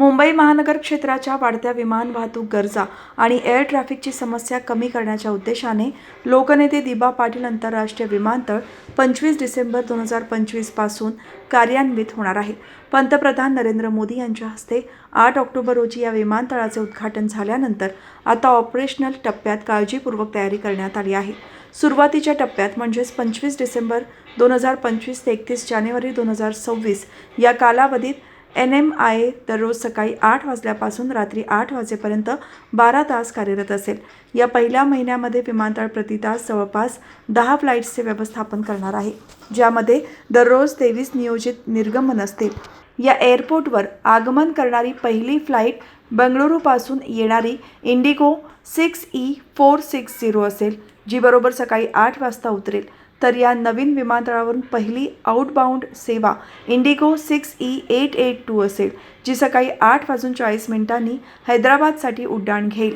मुंबई महानगर क्षेत्राच्या वाढत्या विमान वाहतूक गरजा आणि एअर ट्रॅफिकची समस्या कमी करण्याच्या उद्देशाने लोकनेते दिबा पाटील आंतरराष्ट्रीय विमानतळ पंचवीस डिसेंबर दोन हजार पंचवीसपासून कार्यान्वित होणार आहे. पंतप्रधान नरेंद्र मोदी यांच्या हस्ते आठ ऑक्टोबर रोजी या विमानतळाचे उद्घाटन झाल्यानंतर आता ऑपरेशनल टप्प्यात काळजीपूर्वक तयारी करण्यात आली आहे. सुरुवातीच्या टप्प्यात म्हणजेच पंचवीस डिसेंबर दोन हजार पंचवीस ते एकतीस जानेवारी दोन हजार सव्वीस या कालावधीत एन एम आय दररोज सकाळी आठ वाजल्यापासून रात्री आठ वाजेपर्यंत बारा तास कार्यरत असेल. या पहिल्या महिन्यामध्ये विमानतळ प्रति तास जवळपास दहा फ्लाईट्सचे व्यवस्थापन करणार आहे ज्यामध्ये दररोज तेवीस नियोजित निर्गमन असतील. या एअरपोर्टवर आगमन करणारी पहिली फ्लाईट बंगळुरूपासून येणारी IndiGo six E four six zero असेल जी बरोबर सकाळी आठ वाजता उतरेल. तर या नवीन विमानतळावरून पहिली आउटबाउंड सेवा IndiGo six E eight eight two असेल जी सकाळी आठ वाजून चाळीस मिनिटांनी हैदराबादसाठी उड्डाण घेईल.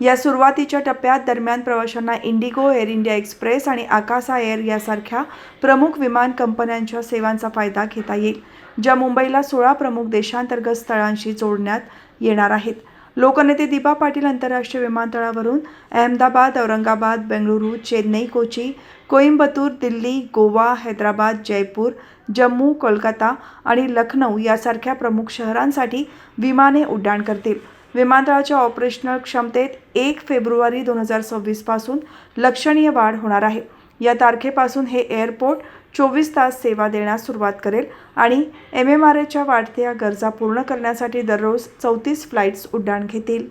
या सुरुवातीच्या टप्प्यात दरम्यान प्रवाशांना इंडिगो एअर इंडिया एक्सप्रेस आणि आकासा एअर यासारख्या प्रमुख विमान कंपन्यांच्या सेवांचा फायदा घेता येईल ज्या मुंबईला सोळा प्रमुख देशांतर्गत स्थळांशी जोडण्यात येणार आहेत. लोकनेते दीपा पाटील आंतरराष्ट्रीय विमानतळावरून अहमदाबाद औरंगाबाद बेंगळुरू चेन्नई कोची कोइंबतूर दिल्ली गोवा हैदराबाद जयपूर जम्मू कोलकाता आणि लखनौ यासारख्या प्रमुख शहरांसाठी विमाने उड्डाण करतील. विमानतळाच्या ऑपरेशनल क्षमतेत एक फेब्रुवारी दोन हजार सव्वीसपासून लक्षणीय वाढ होणार आहे. या तारखेपासून हे एअरपोर्ट चोवीस तास सेवा देण्यास सुरुवात करेल आणि एम एम आर एच्या वाढत्या गरजा पूर्ण करण्यासाठी दररोज चौतीस फ्लाईट्स उड्डाण घेतील.